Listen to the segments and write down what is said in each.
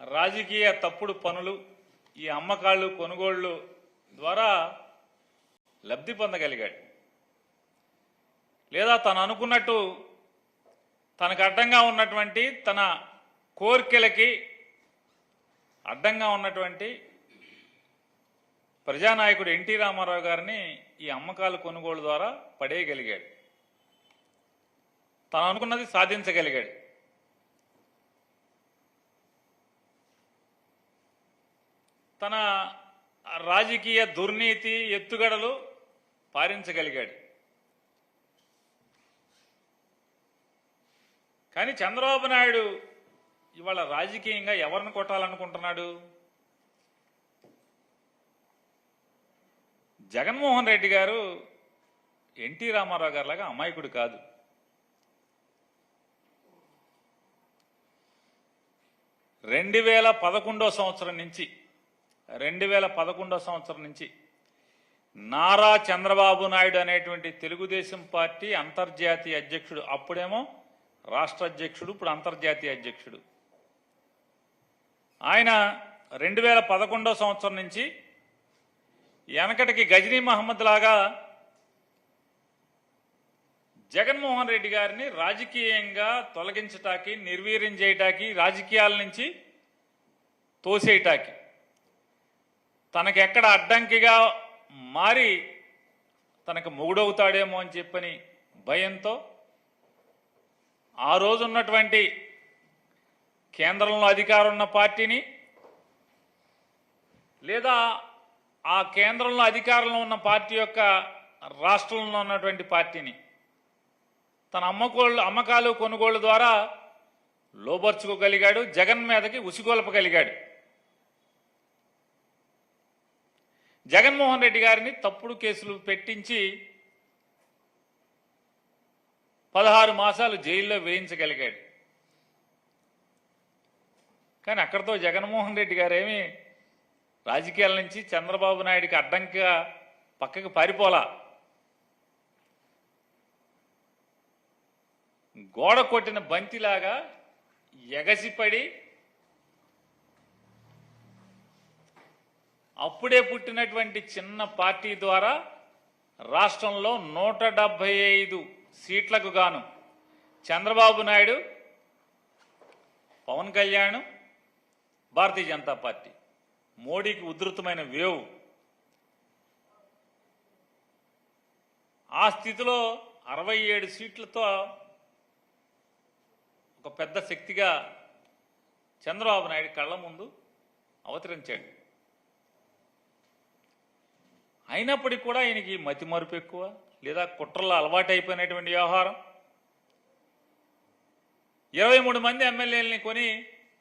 రాజకీయ తప్పుడు పనులు ఈ అమ్మకాళ్ళు కొనుగోళ్ళు ద్వారా లబ్ధి పొందగలిగాడు. లేదా తను అనుకున్నట్టు తనకు అడ్డంగా ఉన్నటువంటి తన కోరికలకి అడ్డంగా ఉన్నటువంటి ప్రజానాయకుడు ఎన్టీ రామారావు గారిని ఈ అమ్మకాలు కొనుగోలు ద్వారా పడేయగలిగాడు. తను అనుకున్నది సాధించగలిగాడు. తన రాజకీయ దుర్నీతి ఎత్తుగడలు పారించగలిగాడు. కానీ చంద్రబాబు నాయుడు ఇవాళ రాజకీయంగా ఎవరిని కొట్టాలనుకుంటున్నాడు? జగన్మోహన్ రెడ్డి గారు ఎన్టీ రామారావు గారిలాగా అమాయకుడు కాదు. రెండు వేల పదకొండో సంవత్సరం నుంచి రెండు వేల పదకొండో సంవత్సరం నుంచి నారా చంద్రబాబు నాయుడు అనేటువంటి తెలుగుదేశం పార్టీ అంతర్జాతీయ అధ్యక్షుడు అప్పుడేమో రాష్ట్ర అధ్యక్షుడు ఇప్పుడు అంతర్జాతీయ అధ్యక్షుడు. ఆయన రెండు వేల పదకొండో సంవత్సరం నుంచి వెనకటికి గజనీ మహమ్మద్ లాగా జగన్మోహన్ రెడ్డి గారిని రాజకీయంగా తొలగించటానికి నిర్వీర్యం చేయటానికి రాజకీయాల నుంచి తోసేయటానికి తనకి ఎక్కడ అడ్డంకిగా మారి తనకు మొగుడవుతాడేమో అని చెప్పని భయంతో ఆ రోజున్నటువంటి కేంద్రంలో అధికారం ఉన్న పార్టీని లేదా ఆ కేంద్రంలో అధికారంలో ఉన్న పార్టీ యొక్క రాష్ట్రంలో ఉన్నటువంటి పార్టీని తన అమ్మకోళ్ళు అమ్మకాలు కొనుగోళ్ళ ద్వారా లోబర్చుకోగలిగాడు జగన్ మీదకి ఉసిగొల్పగలిగాడు. జగన్మోహన్ రెడ్డి గారిని తప్పుడు కేసులు పెట్టించి పదహారు మాసాలు జైల్లో వేయించగలిగాడు. కానీ అక్కడితో జగన్మోహన్ రెడ్డి గారేమి రాజకీయాల నుంచి చంద్రబాబు నాయుడికి అడ్డంకిగా పక్కకి పారిపోలా. గోడ కొట్టిన బంతిలాగా ఎగసిపడి అప్పుడే పుట్టినటువంటి చిన్న పార్టీ ద్వారా రాష్ట్రంలో నూట డెబ్భై ఐదు సీట్లకు గాను చంద్రబాబు నాయుడు పవన్ కళ్యాణ్ భారతీయ జనతా పార్టీ. మోడీకి ఉధృతమైన వేవ్. ఆ స్థితిలో అరవై ఏడు సీట్లతో ఒక పెద్ద శక్తిగా చంద్రబాబు నాయుడు కళ్ళ ముందు అవతరించాడు. అయినప్పటికీ కూడా ఆయనకి మతి మరుపు ఎక్కువ లేదా కుట్రలో అలవాటైపోయినటువంటి వ్యవహారం. ఇరవై మూడు మంది ఎమ్మెల్యేలని కొని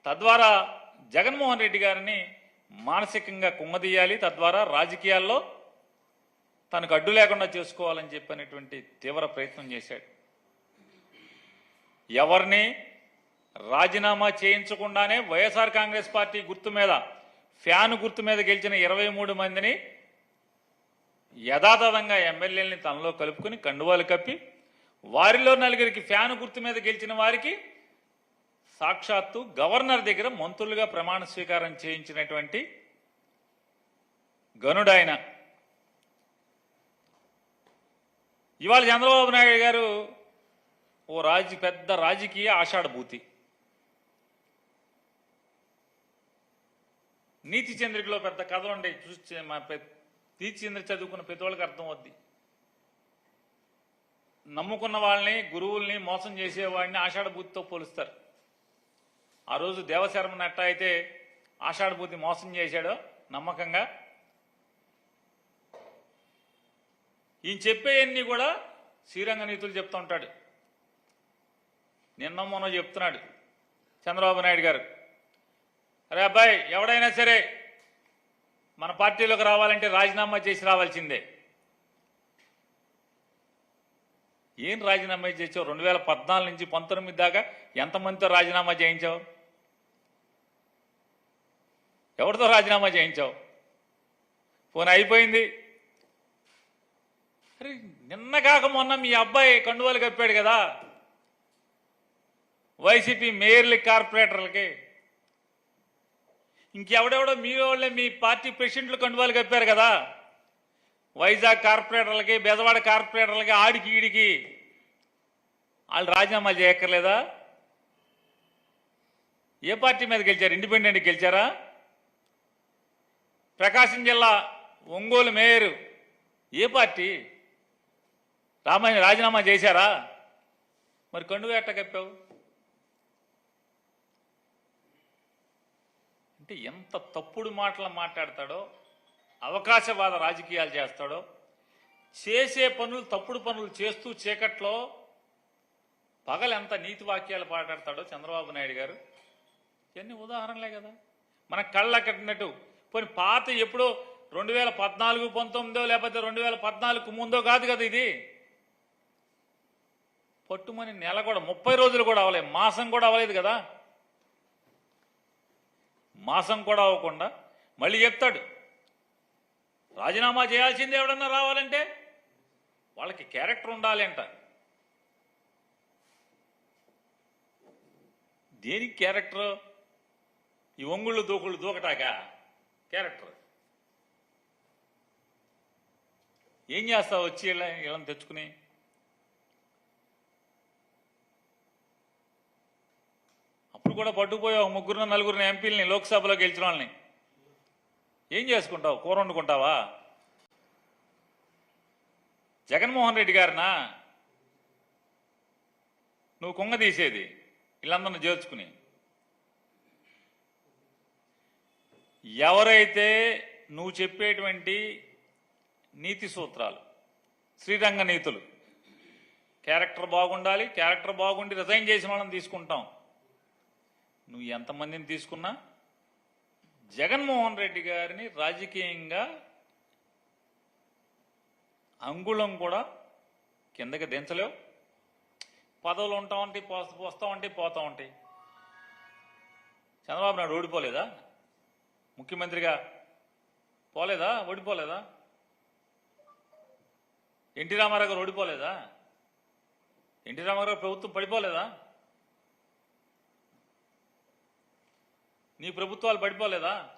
తద్వారా జగన్మోహన్ రెడ్డి గారిని మానసికంగా కుమ్మదీయాలి తద్వారా రాజకీయాల్లో తనకు అడ్డు లేకుండా చేసుకోవాలని చెప్పినటువంటి తీవ్ర ప్రయత్నం చేశాడు. ఎవరిని రాజీనామా చేయించకుండానే వైఎస్ఆర్ కాంగ్రెస్ పార్టీ గుర్తు మీద ఫ్యాన్ గుర్తు మీద గెలిచిన ఇరవై మూడు మందిని యథాతథంగా ఎమ్మెల్యేలని తనలో కలుపుకుని కండువాలు కప్పి వారిలో నలుగురికి ఫ్యాన్ గుర్తు మీద గెలిచిన వారికి సాక్షాత్తు గవర్నర్ దగ్గర మంత్రులుగా ప్రమాణ స్వీకారం చేయించినటువంటి గనుడాయన. ఇవాళ చంద్రబాబు నాయుడు గారు ఓ రాజ పెద్ద రాజకీయ ఆషాఢభూతి. నీతి చంద్రికలో పెద్ద కథ ఉండే చూసి మా చదువుకున్న ప్రతి వాళ్ళకి అర్థం అవుద్ది నమ్ముకున్న వాళ్ళని గురువుల్ని మోసం చేసేవాడిని ఆషాఢభూతితో పోలుస్తారు. ఆ రోజు దేవశర్మ నట్ట అయితే ఆషాఢభూతి మోసం చేశాడో నమ్మకంగా? ఈయన చెప్పేయన్నీ కూడా శ్రీరంగ నీతులు చెప్తూ ఉంటాడు. నిన్న మొన్న చెప్తున్నాడు చంద్రబాబు నాయుడు గారు. అరే అబ్బాయి ఎవడైనా సరే మన పార్టీలోకి రావాలంటే రాజీనామా చేసి రావాల్సిందే. ఏం రాజీనామా చేసావు? రెండు వేల పద్నాలుగు నుంచి పంతొమ్మిది దాకా ఎంతమందితో రాజీనామా చేయించావు? ఎవరితో రాజీనామా చేయించావు? పోనీ అయిపోయింది. అరే నిన్న కాక మొన్న మీ అబ్బాయి కండువాలు కప్పాడు కదా. వైసీపీ మేయర్లకి కార్పొరేటర్లకి. ఇంకెవడెవడో మీ వాళ్ళే మీ పార్టీ ప్రెసిడెంట్లు కండువాలు కప్పారు కదా. వైజాగ్ కార్పొరేటర్లకి బెదవాడ కార్పొరేటర్లకి ఆడికి ఈడికి వాళ్ళు రాజీనామా చేయక్కర్లేదా? ఏ పార్టీ మీద గెలిచారు? ఇండిపెండెంట్ గెలిచారా? ప్రకాశం జిల్లా ఒంగోలు మేయరు ఏ పార్టీ? రామాయణ రాజీనామా చేశారా? మరి కండువ ఎట్ట కప్పావు? అంటే ఎంత తప్పుడు మాటలు మాట్లాడతాడో అవకాశవాద రాజకీయాలు చేస్తాడో చేసే పనులు తప్పుడు పనులు చేస్తూ చీకట్లో పగలెంత నీతి వాక్యాలు మాట్లాడతాడో చంద్రబాబు నాయుడు గారు. ఇవన్నీ ఉదాహరణలే కదా. మన కళ్ళ కట్టినట్టు. పోనీ పాత ఎప్పుడో రెండు వేల పద్నాలుగు పంతొమ్మిదో లేకపోతే రెండు వేల పద్నాలుగు ముందో కాదు కదా ఇది. పట్టుమని నెల కూడా ముప్పై రోజులు కూడా అవ్వలేదు. మాసం కూడా అవ్వలేదు కదా. మాసం కూడా అవ్వకుండా మళ్ళీ చెప్తాడు. రాజీనామా చేయాల్సింది ఎవడన్నా రావాలంటే వాళ్ళకి క్యారెక్టర్ ఉండాలి అంట. దేనికి క్యారెక్టర్? ఈ ఒంగుళ్ళు దూకుళ్ళు దూకటాక? క్యారెక్టర్. ఏం చేస్తావు? వచ్చి ఇలా వీళ్ళని తెచ్చుకుని అప్పుడు కూడా పట్టుకుపోయావు ముగ్గురు నలుగురిని ఎంపీలని లోక్సభలో గెలిచిన వాళ్ళని. ఏం చేసుకుంటావు? కూర వండుకుంటావా? జగన్మోహన్ రెడ్డి గారినా? నువ్వు కుంగ తీసేది వీళ్ళందరిని చేర్చుకుని ఎవరైతే నువ్వు చెప్పేటువంటి నీతి సూత్రాలు శ్రీరంగ నీతులు క్యారెక్టర్ బాగుండాలి క్యారెక్టర్ బాగుండి రిజైన్ చేసిన వాళ్ళని తీసుకుంటాం. నువ్వు ఎంతమందిని తీసుకున్నా జగన్మోహన్ రెడ్డి గారిని రాజకీయంగా అంగుళం కూడా కిందకి దించలేవు. పదవులు ఉంటామంటే ఉంటాయి పోస్తా పోతా ఉంటాయి. చంద్రబాబు నాయుడు ఓడిపోలేదా? ముఖ్యమంత్రిగా పోలేదా? ఓడిపోలేదా? ఎన్టీ రామారావు గారు ఓడిపోలేదా? ఎన్టీ రామారావు ప్రభుత్వం పడిపోలేదా? నీ ప్రభుత్వాలు పడిపోలేదా?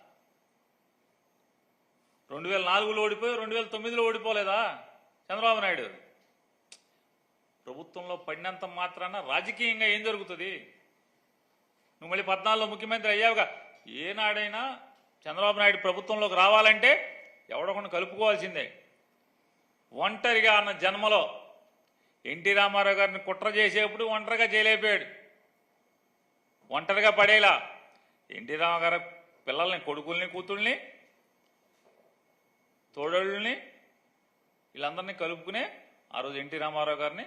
రెండు వేల నాలుగులో ఓడిపోయి రెండు వేల తొమ్మిదిలో ఓడిపోలేదా? చంద్రబాబు నాయుడు. ప్రభుత్వంలో పడినంత మాత్రాన రాజకీయంగా ఏం జరుగుతుంది? నువ్వు మళ్ళీ పద్నాలుగులో ముఖ్యమంత్రి అయ్యావుగా. ఏనాడైనా చంద్రబాబు నాయుడు ప్రభుత్వంలోకి రావాలంటే ఎవడకుండా కలుపుకోవాల్సిందే. ఒంటరిగా అన్న జన్మలో ఎన్టీ రామారావు గారిని కుట్ర చేసేప్పుడు ఒంటరిగా చేయలేకపోయాడు ఒంటరిగా పడేలా. ఎన్టీ రామారావు పిల్లల్ని కొడుకుల్ని కూతుళ్ళని తోడళ్ళని వీళ్ళందరినీ కలుపుకునే ఆ రోజు ఎన్టీ రామారావు గారిని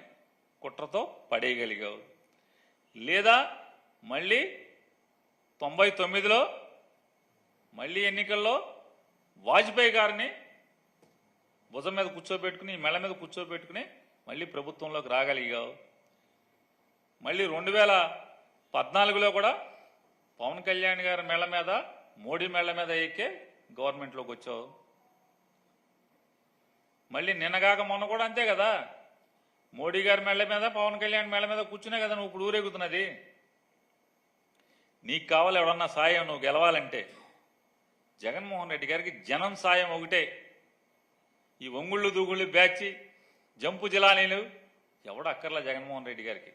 కుట్రతో పడేయగలిగావు. లేదా మళ్ళీ తొంభై తొమ్మిదిలో మళ్ళీ ఎన్నికల్లో వాజ్పేయి గారిని భుజం మీద కూర్చోబెట్టుకుని మెళ్ళ మీద కూర్చోబెట్టుకుని మళ్ళీ ప్రభుత్వంలోకి రాగలిగావు. మళ్ళీ రెండు వేల పద్నాలుగులో కూడా పవన్ కళ్యాణ్ గారి మెళ్ళ మీద మోడీ మెళ్ళ మీద ఎక్కే గవర్నమెంట్లోకి వచ్చావు. మళ్ళీ నిన్నగాక మొన్న కూడా అంతే కదా. మోడీ గారి మెళ్ళ మీద పవన్ కళ్యాణ్ మెళ్ళ మీద కూర్చునే కదా నువ్వు ఇప్పుడు ఊరేగుతున్నది. నీకు కావాలి ఎవడన్నా సాయం నువ్వు గెలవాలంటే. జగన్మోహన్ రెడ్డి గారికి జనం సాయం ఒకటే. ఈ ఒంగుళ్ళు దూగుళ్ళు బ్యాచి జంపు జిలానీలు ఎవడు అక్కర్లా జగన్మోహన్ రెడ్డి గారికి?